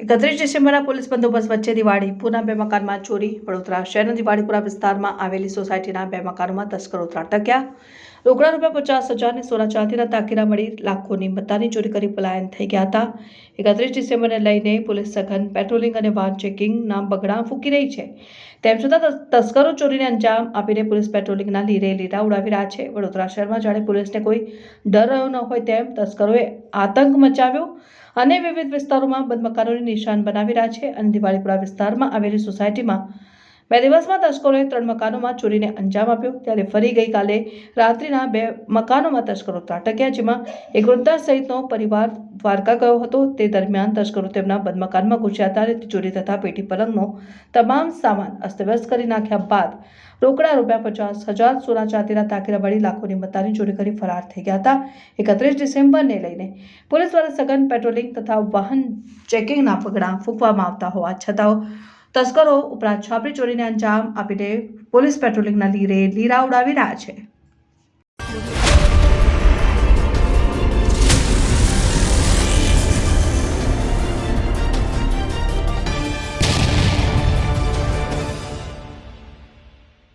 એકત્રીસ ડિસેમ્બરના પોલીસ બંદોબસ્ત વચ્ચે દિવાળીપુરના બે મકાનમાં ચોરી, વડોદરા શહેરના દિવાળીપુરા વિસ્તારમાં આવેલી સોસાયટીના બે મકાનોમાં તસ્કરો ત્રાટક્યા રોકડા રૂપિયા પચાસ હજારની સોના ચાંદીના તાકીરા મળી લાખોની મત્તાની ચોરી કરી પલાયન થઈ ગયા હતા. એકત્રીસ ડિસેમ્બરને લઈને પોલીસ સઘન પેટ્રોલિંગ અને વાહન ચેકિંગના બગડા ફૂંકી રહી છે. તેમ છતાં તસ- તસ્કરો ચોરીને અંજામ આપીને પોલીસ પેટ્રોલિંગના લીરે લીરા ઉડાવી રહ્યા છે. વડોદરા શહેરમાં જાણે પોલીસને કોઈ ડર રહ્યો ન હોય તેમ તસ્કરોએ આતંક મચાવ્યો. અને વિવિધ વિસ્તારોમાં બંધ નિશાન બનાવી રહ્યા છે અને દિવાળીપુરા વિસ્તારમાં આવેલી સોસાયટીમાં બે દિવસમાં તસ્કરોએ ત્રણ મકાનોમાં ચોરીને અંજામ આપ્યો. ત્યારે ફરી ગઈકાલે રાત્રિના બે મકાનોમાં તસ્કરો ત્રાટક્યા, જેમાં એક વૃદ્ધા સહિતનો પરિવાર દ્વારકા ગયો હતો. તે દરમિયાન તસ્કરો તેમના બંધ મકાનમાં ઘૂસ્યા હતા અને ચોરી થતા પેટી પલંગનો તમામ સામાન અસ્તવ્યસ્ત કરી નાખ્યા બાદ રોકડા રૂપિયા પચાસ હજાર, સોના ચાંદીના તાકીરા વળી લાખોની મત્તાની ચોરી કરી ફરાર થઈ ગયા હતા. એકત્રીસ ડિસેમ્બરને લઈને પોલીસ દ્વારા સઘન પેટ્રોલિંગ તથા વાહન ચેકિંગના પગલાં ફૂંકવામાં આવતા હોવા છતાં તસ્કરો ઉપરાંત છાપરી ચોરીને અંજામ આપીને પોલીસ પેટ્રોલિંગના લીરે લીરા ઉડાવી રહ્યા છે.